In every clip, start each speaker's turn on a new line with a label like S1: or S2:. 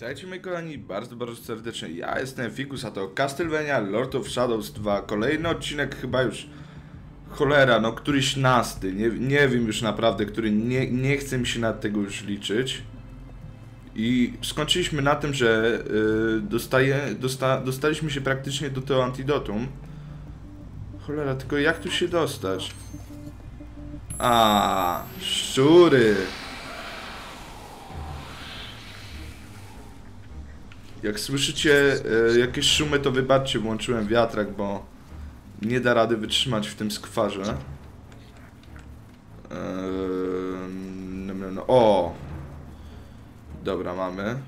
S1: Witajcie moi kochani, bardzo, bardzo serdecznie. Ja jestem Fikus, a to Castlevania Lord of Shadows 2. Kolejny odcinek chyba już cholera, no któryś nasty. Nie, nie wiem już naprawdę, który nie, nie chce mi się nad tego już liczyć. I skończyliśmy na tym, że yy, dostaje, dosta, dostaliśmy się praktycznie do tego antidotum. Cholera, tylko jak tu się dostać? A, szczury. Jak słyszycie e, jakieś szumy, to wybaczcie, włączyłem wiatrak, bo nie da rady wytrzymać w tym skwarze. Eee. O! Dobra, mamy.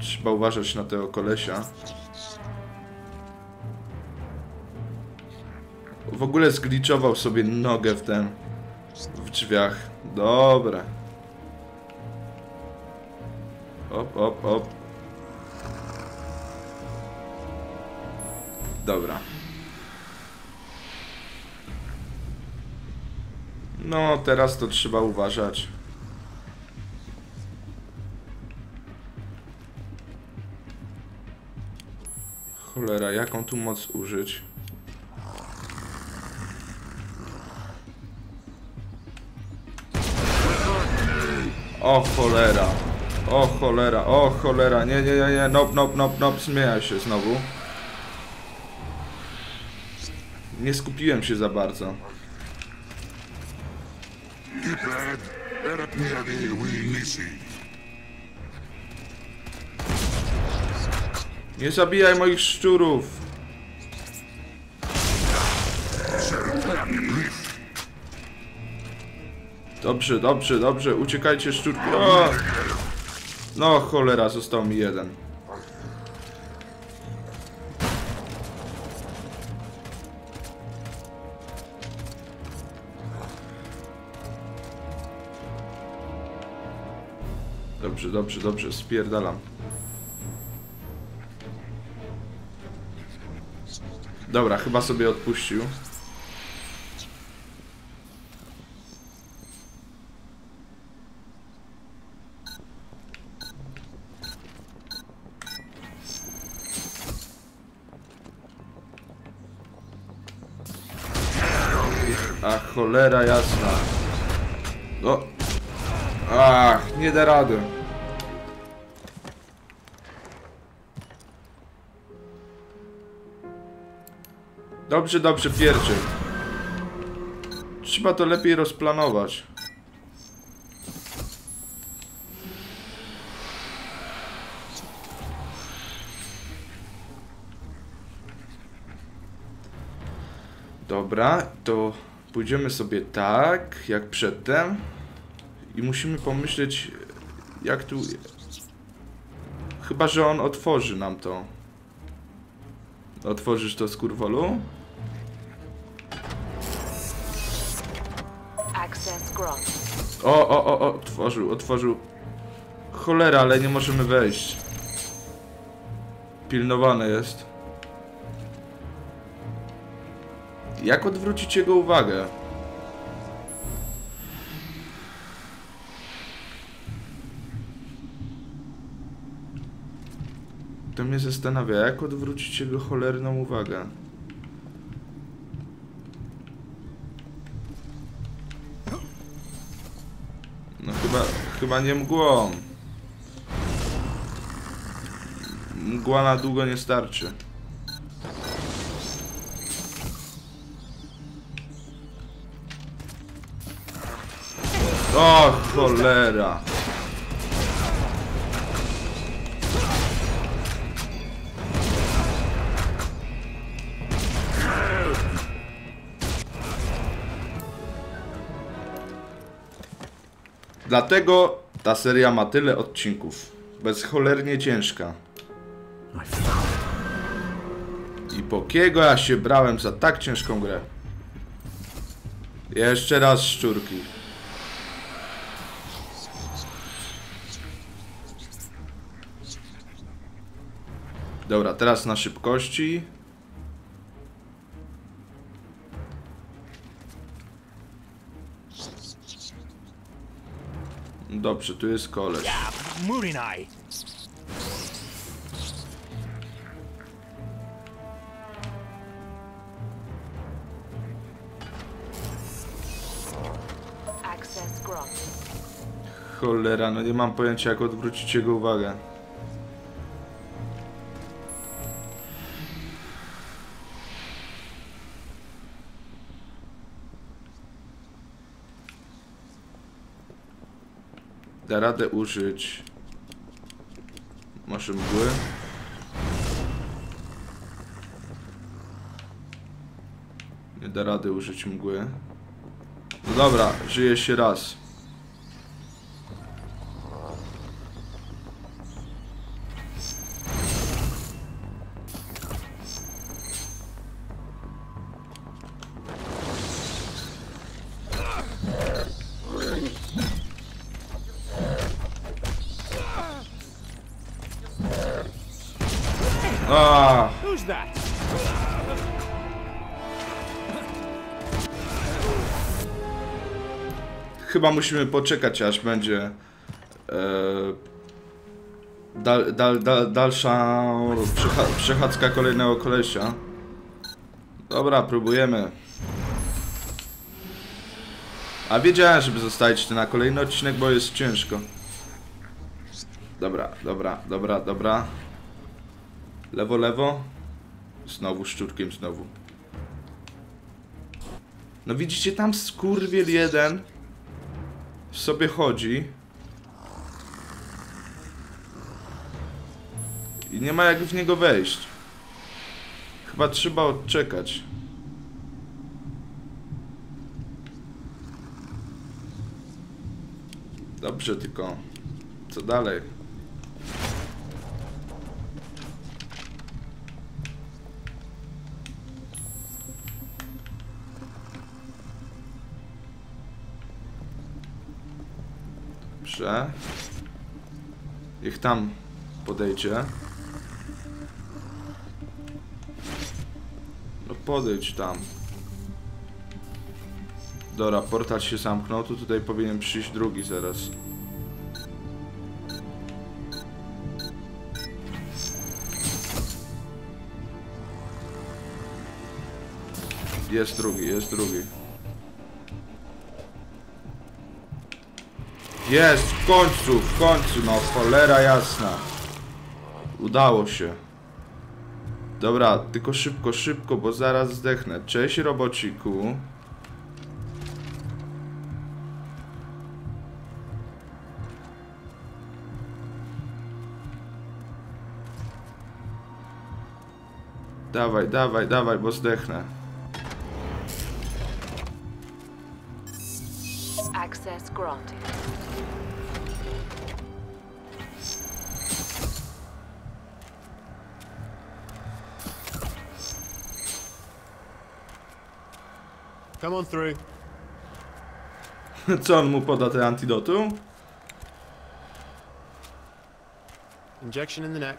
S1: Trzeba uważać na tego kolesia. W ogóle zgliczował sobie nogę w ten... w drzwiach. Dobra. Op, op, op. Dobra. No, teraz to trzeba uważać. Cholera, jaką tu moc użyć? O cholera. O cholera, o cholera, nie, nie, nie, nie, nop, nop, nop, nop, zmienia się znowu. Nie skupiłem się za bardzo. Nie zabijaj moich szczurów! Dobrze, dobrze, dobrze, uciekajcie szczurki. O! No cholera, został mi jeden. Dobrze, dobrze, dobrze, spierdalam. Dobra, chyba sobie odpuścił. A cholera jasna. No. Ach, nie da rady. Dobrze, dobrze, pierdzie. Trzeba to lepiej rozplanować. Dobra, to pójdziemy sobie tak, jak przedtem. I musimy pomyśleć, jak tu... Chyba, że on otworzy nam to. Otworzysz to, skurwolu? O, o, o, o, otworzył, otworzył. Cholera, ale nie możemy wejść. Pilnowane jest. Jak odwrócić jego uwagę? To mnie zastanawia, jak odwrócić jego cholerną uwagę. No chyba, chyba nie mgłą. Mgła na długo nie starczy. O cholera. Dlatego ta seria ma tyle odcinków. Bezcholernie ciężka. I po kiego ja się brałem za tak ciężką grę? Jeszcze raz szczurki. Dobra, teraz na szybkości. Dobrze, tu jest koleś. Cholera, no nie mam pojęcia jak odwrócić jego uwagę. Da radę użyć. Może mgły? Nie da rady użyć mgły. No dobra, żyje się raz.
S2: Who's that?
S1: chyba musimy poczekać aż będzie e, dal, dal, dal, dalsza przecha przechadzka kolejnego kolesia. Dobra, próbujemy. A wiedziałem, żeby zostawić to na kolejny odcinek, bo jest ciężko. Dobra, dobra, dobra, dobra. Lewo, lewo. Znowu szczurkiem, znowu. No widzicie, tam skurwiel jeden sobie chodzi. I nie ma jak w niego wejść. Chyba trzeba odczekać. Dobrze, tylko co dalej? Dobrze. Niech tam podejdzie. No podejdź tam. Dobra, portal się zamknął, to tutaj powinien przyjść drugi zaraz. Jest drugi, jest drugi. Jest, w końcu, w końcu, no cholera jasna. Udało się. Dobra, tylko szybko, szybko, bo zaraz zdechnę. Cześć robociku. Dawaj, dawaj, dawaj, bo zdechnę.
S3: Access granted.
S2: Come on through.
S1: Co on mu poda te antidotum?
S2: Injection in the neck.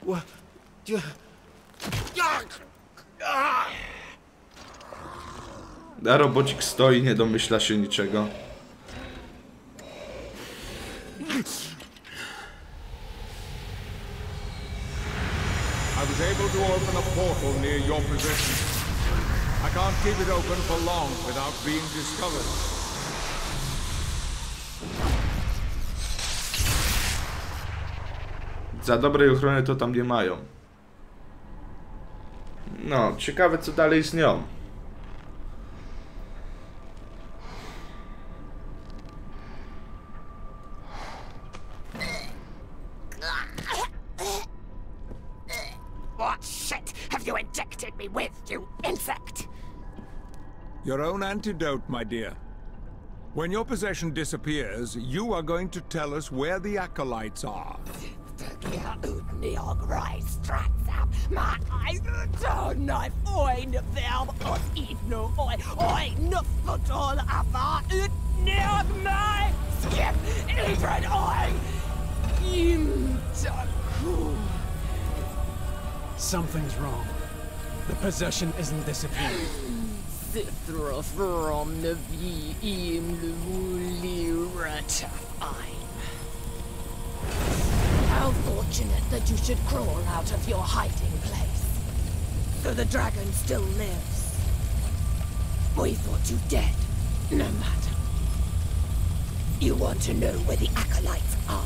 S2: What?
S1: A robocik stoi, nie domyśla się niczego.
S4: I was able to open a portal near your possession. I can't keep it open for long without being discovered.
S1: Za dobrej ochrony to tam nie mają. No, ciekawe co dalej z nią.
S4: Your own antidote, my dear. When your possession disappears, you are going to tell us where the acolytes are.
S2: Something's wrong. The possession isn't disappearing.
S5: Sithra from the VM Ratafine. How fortunate that you should crawl out of your hiding place. So the dragon still lives. We thought you dead. No matter. You want to know where the acolytes are.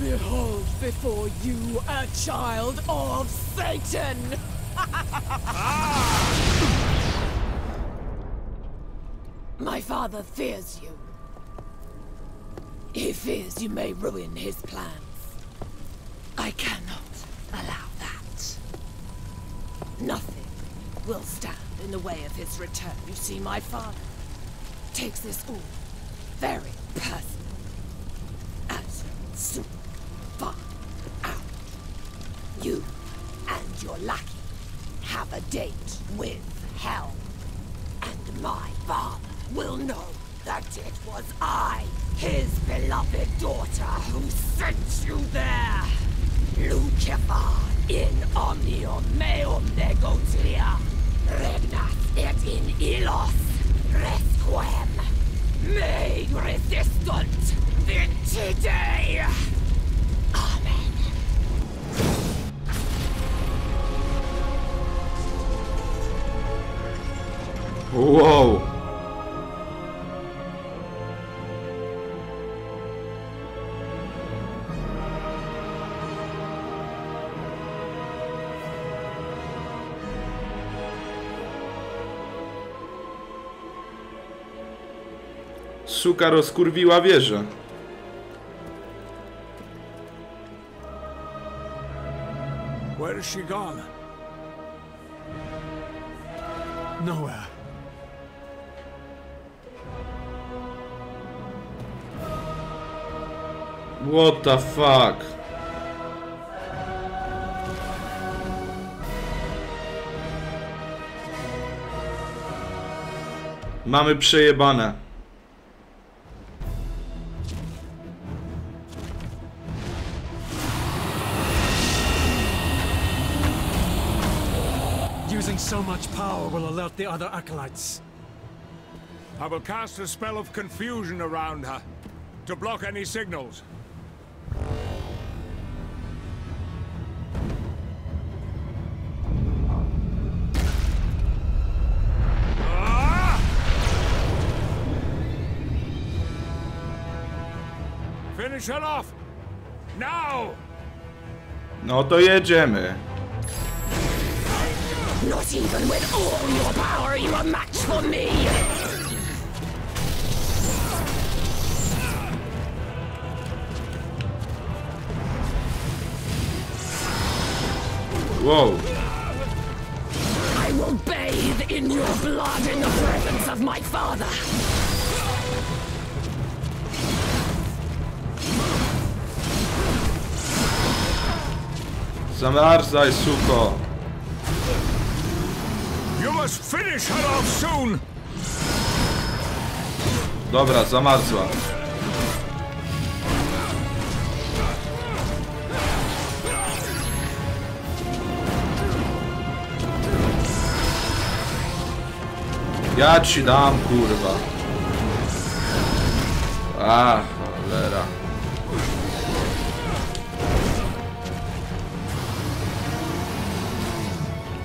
S5: Behold before you a child of Satan! Ah! My father fears you. He fears you may ruin his plans. I cannot allow that. Nothing will stand in the way of his return. You see, my father takes this all very personal. As you'll soon find out. You and your lackey have a date with hell. And my father will know that it was I, his beloved daughter, who sent you there. Lucifer in omnium meum negotia. Regnat et in illos resquem. Me resistant vintide. Amen.
S1: Wow. Suka rozkurwiła wieżę.
S4: Where is she gone?
S2: Nowhere.
S1: What the fuck? Mamy przejebane.
S2: Much power will alert the other acolytes.
S4: I will cast a spell of confusion around her to block any signals. Ah! Finish her off! Now!
S1: No to jedziemy.
S5: Not even with all your power, are you a match for me.
S1: Whoa.
S5: I will bathe in your blood in the presence of my father.
S1: Zamarzaj, suko.
S4: Must finish her off soon!
S1: Dobra, zamarzła. Ja ci dam, kurwa. A, cholera.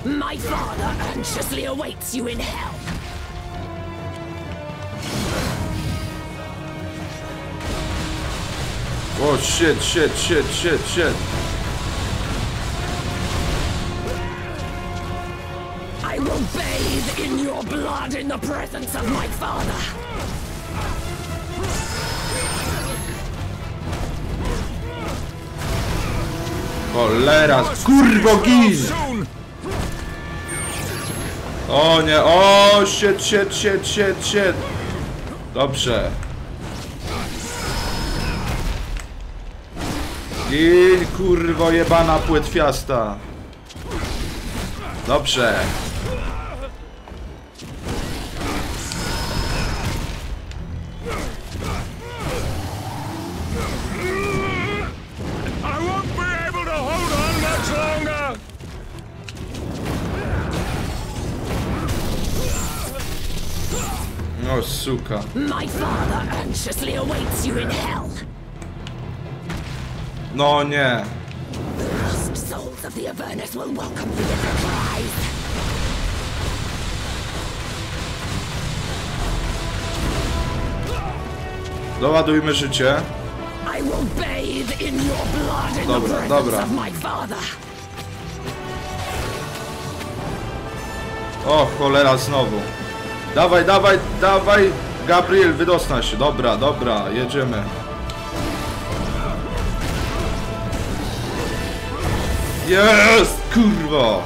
S5: My father anxiously awaits you in hell.
S1: Oh shit, shit, shit, shit, shit.
S5: I will bathe in your blood in the presence of my father.
S1: Cholera,
S4: Must
S1: kurwo O nie, o shit, shit, shit, shit, shit. Dobrze. I kurwo jebana płetwiasta. Dobrze.
S5: Welcome you with surprise.
S1: Doładujmy życie. Dobra, dobra. O, cholera znowu. Dawaj, dawaj, dawaj. Gabriel, wydostał się. Dobra, dobra, jedziemy. Jest, kurwa.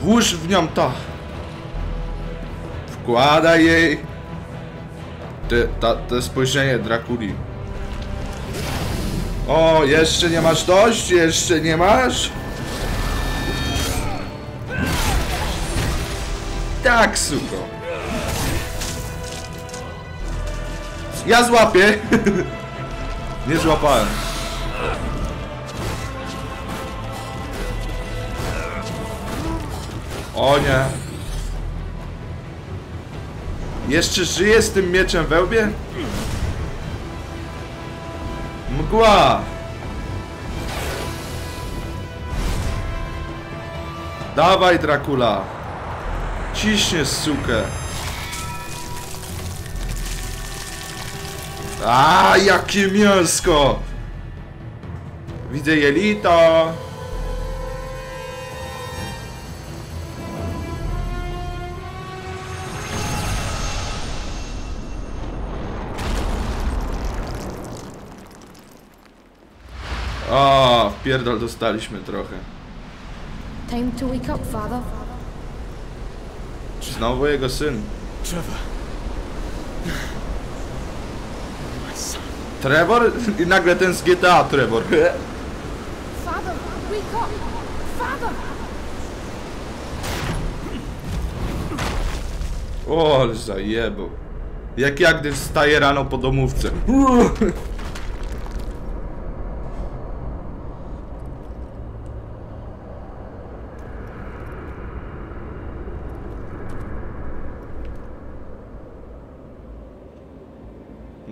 S1: Włóż w nią to. Wkładaj jej. Ty, ta, to spojrzenie Drakuli. O, jeszcze nie masz dość? Jeszcze nie masz? Tak, suko. Ja złapię. nie złapałem. O nie. Jeszcze żyje z tym mieczem we łbie? Mgła! Dawaj, Dracula! Ciśnie sukę! A, jakie mięsko! Widzę jelito! O, pierdol dostaliśmy trochę.
S6: Time to wake up, father.
S1: Znowu jego syn.
S2: Trevor.
S1: I nagle ten z GTA Trevor.
S6: Father, wake up! Father!
S1: O, ale zajebał. Jak ja, gdy wstaję rano po domówce.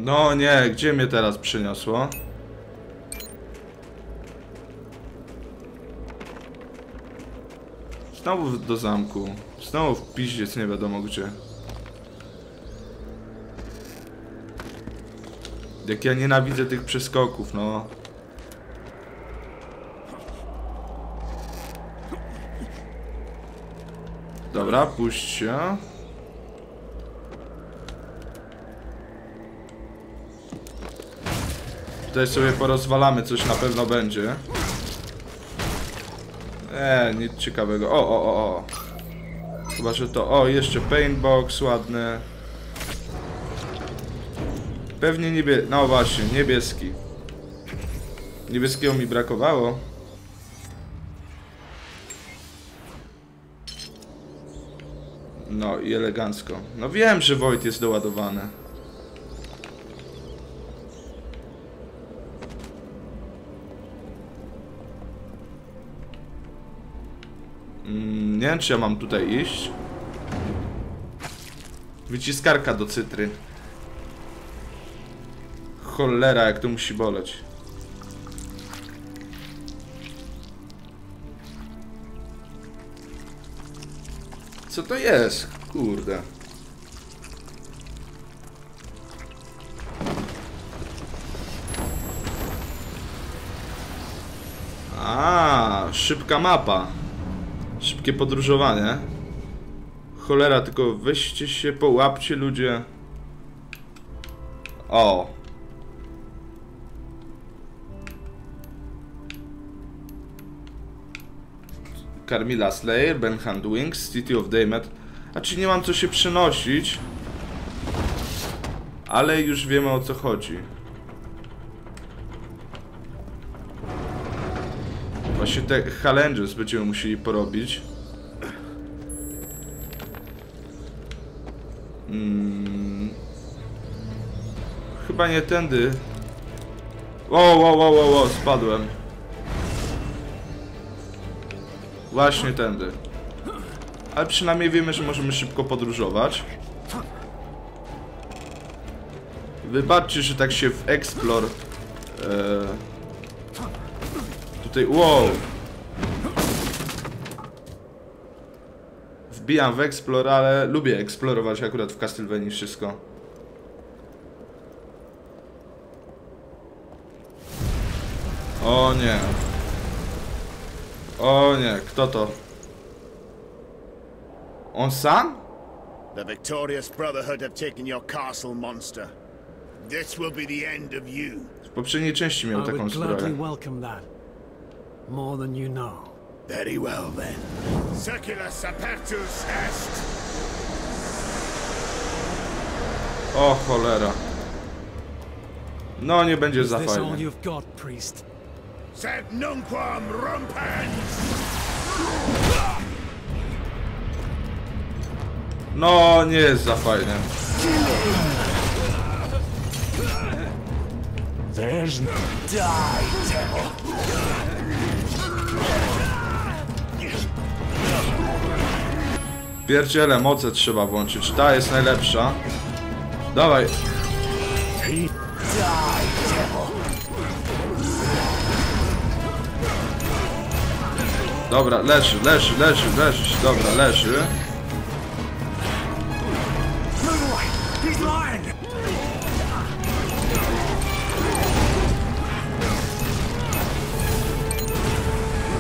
S1: No nie, gdzie mnie teraz przyniosło? Znowu do zamku. Znowu w piździec nie wiadomo gdzie. Jak ja nienawidzę tych przeskoków, no. Dobra, puść się. Tutaj sobie porozwalamy, coś na pewno będzie. Eee, nic ciekawego. O, o, o, o. Chyba, że to... O, jeszcze paintbox ładny. Pewnie niebie... No właśnie, niebieski. Niebieskiego mi brakowało. No i elegancko. No wiem, że Wojt jest doładowany. Mm, nie wiem, czy ja mam tutaj iść. Wyciskarka do cytry. Cholera, jak to musi boleć. Co to jest? Kurde. A, szybka mapa. Szybkie podróżowanie. Cholera, tylko weźcie się, połapcie ludzie. O. Carmilla Slayer, Ben Handwings, City of Daymet. A czy nie mam co się przenosić? Ale już wiemy o co chodzi. Właśnie te challenges będziemy musieli porobić. Mm. Chyba nie tędy. O, o, o, o, o, spadłem. Właśnie tędy. Ale przynajmniej wiemy, że możemy szybko podróżować. Wybaczcie, że tak się w Explore... E, tutaj... Wow! Wbijam w Explore, ale lubię eksplorować akurat w Castlevanii wszystko. O nie. O nie, kto to? On sam?
S7: The victorious Brotherhood have taken your castle, monster. This will be the end of you.
S1: W poprzedniej części miał taką
S2: that. More than you know.
S7: Very well, then. Circular Sapertus est.
S1: O cholera. No nie będzie za
S2: this all
S1: fajnie.
S2: you've got, priest?
S7: Sed nunquam rompens!
S1: No nie jest za fajnie.
S8: There's no
S1: Pierdziele, moce trzeba włączyć. Ta jest najlepsza. Dawaj. Dobra, leży, leży, leży, leży. Dobra, leży.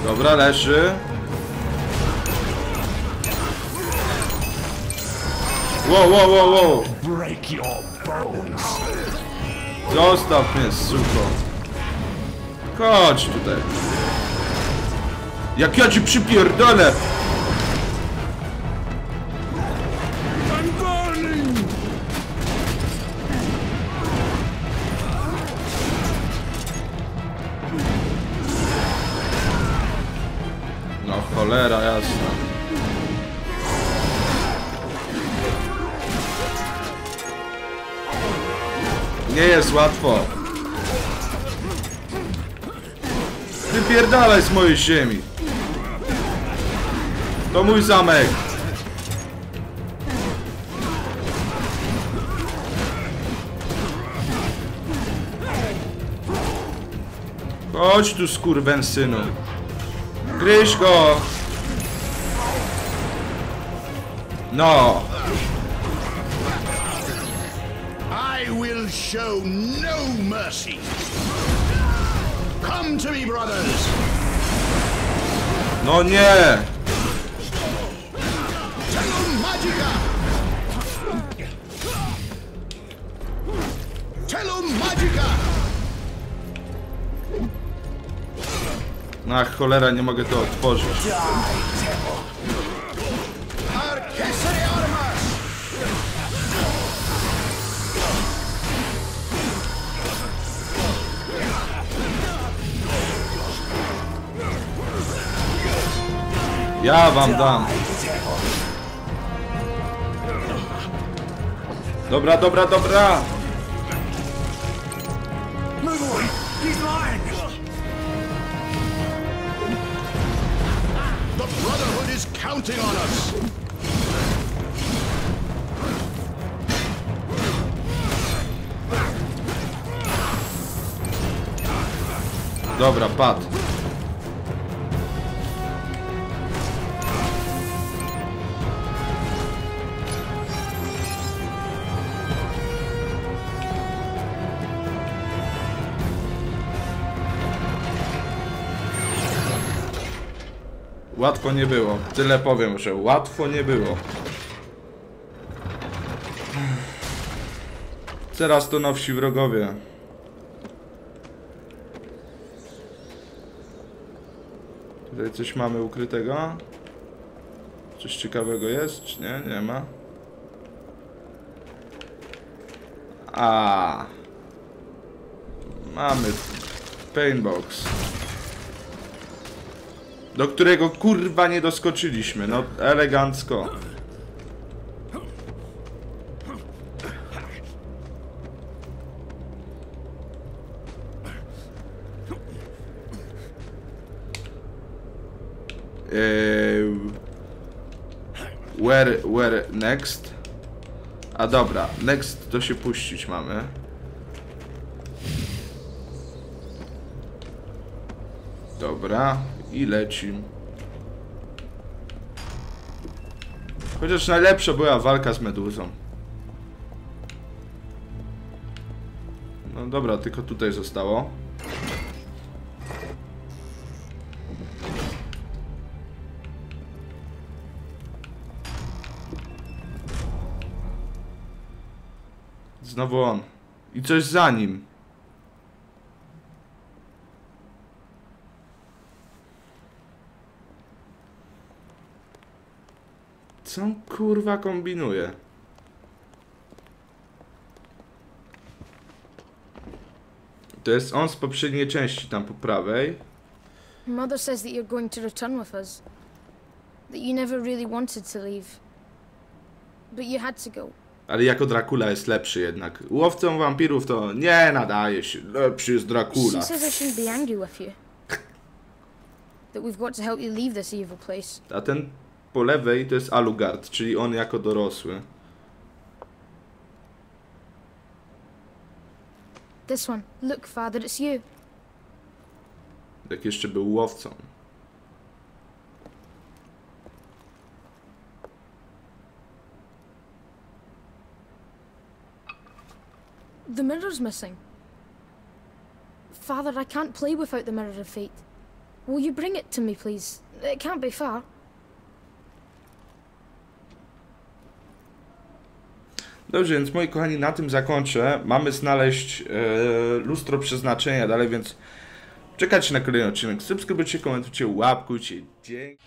S1: Dobra, leży. Wow, wow, wow, wow. Zostaw mnie, suko. Chodź tutaj. Jak ja ci przypierdolę. No cholera jasna. Nie jest łatwo. Wypierdalaj z mojej ziemi. To mój zamek. Chodź tu skurwen synu. Gryź go! No!
S7: Will show no mercy. Come to me, brothers.
S1: No nie! Ach, cholera, nie mogę to otworzyć. Ja wam dam. Dobra, dobra, dobra!
S7: Counting.
S1: Dobra, pad. Łatwo nie było. Tyle powiem, że łatwo nie było. Teraz to nowsi wrogowie. Tutaj coś mamy ukrytego? Coś ciekawego jest, czy nie? Nie ma. A. Mamy paintbox. Do którego kurwa nie doskoczyliśmy. No elegancko. Eee... Where, where next? A dobra, next to się puścić mamy. Dobra, i lecim. Chociaż najlepsza była walka z meduzą. No dobra, tylko tutaj zostało. Znowu on. I coś za nim. Co on kurwa kombinuje? To jest on z poprzedniej części tam po prawej.
S6: Mother says that you're going to return with us. That you never really wanted to leave. But you had to go.
S1: Ale jako Dracula jest lepszy jednak. Łowcą wampirów to nie nadaje się. Lepszy jest Dracula.
S6: She says I shouldn't be angry with you. That we've got to help you leave this evil place.
S1: A ten po lewej to jest Alucard, czyli on jako dorosły.
S6: This one. Look, Father, it's you.
S1: Jak jeszcze był łowcą.
S6: The mirror's missing. Father, I can't play without the Mirror of Fate. Will you bring it to me, please? It can't be far.
S1: Dobrze, więc moi kochani, na tym zakończę. Mamy znaleźć e, lustro przeznaczenia dalej, więc czekajcie na kolejny odcinek. Subskrybujcie, komentujcie, łapkujcie. Dzięki.